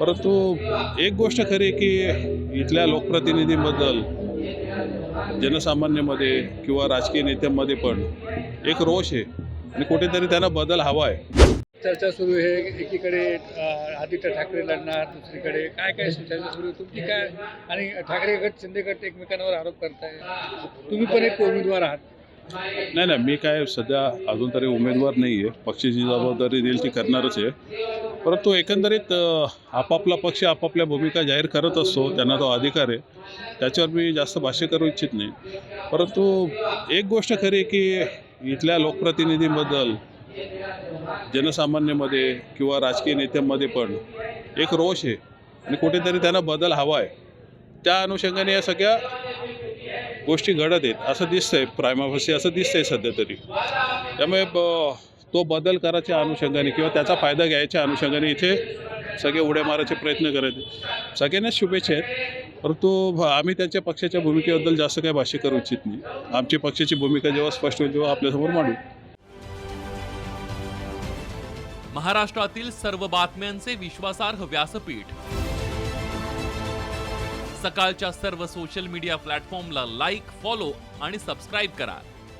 परंतु एक गोष्ट खरी की इथल्या लोकप्रतिनिधींबद्दल जनसामान्यामध्ये किंवा राजकीय नेत्यांमध्ये पण एक रोष आहे आणि कुठेतरी त्यांना बदल हवा आहे. चर्चा सुरू आहे एकीकडे आदित्य ठाकरे लढणार दुसरीकडे काय काय चर्चा सुरू आहे? तुमची काय आणि ठाकरे गट शिंदे गट एकमेकांवर आरोप करताय. तुम्ही पण एक उमेदवार आहात. नाही नाही मी काय सध्या अजून तरी उमेदवार नाही आहे पक्षाची जबाबदारी देईल ती करणारच आहे. परंतु एकंदरीत आपापला पक्ष आपापल्या भूमिका जाहीर करत असतो त्यांना तो अधिकार आहे. त्याच्यावर मी जास्त भाष्य करू इच्छित नाही. परंतु एक गोष्ट खरी की इथल्या लोकप्रतिनिधींबद्दल जनसामान्यामध्ये किंवा राजकीय नेत्यांमध्ये पण एक रोष आहे. आणि कुठेतरी त्यांना बदल हवा आहे. त्या अनुषंगाने या सगळ्या गोष्टी घडत आहेत असं दिसतंय प्रायमाफसी असं दिसतंय सध्या तरी. त्यामुळे ब- तो बदल करायच्या अनुषंगाने किंवा त्याचा फायदा घ्यायच्या अनुषंगाने इथे सगळे उड्या मारायचे प्रयत्न करत आहेत. सगळ्यांनाच शुभेच्छा आहेत. परंतु आम्ही त्यांच्या पक्षाच्या भूमिकेबद्दल जास्त काही भाष्य करू इच्छित नाही. आमची पक्षाची भूमिका जेव्हा स्पष्ट होईल तेव्हा आपल्यासमोर मांडू. महाराष्ट्रातील सर्व बातम्यांचे विश्वासार्ह व्यासपीठ. सकाळच्या सर्व सोशल मीडिया प्लॅटफॉर्मला लाईक फॉलो आणि सबस्क्राईब करा.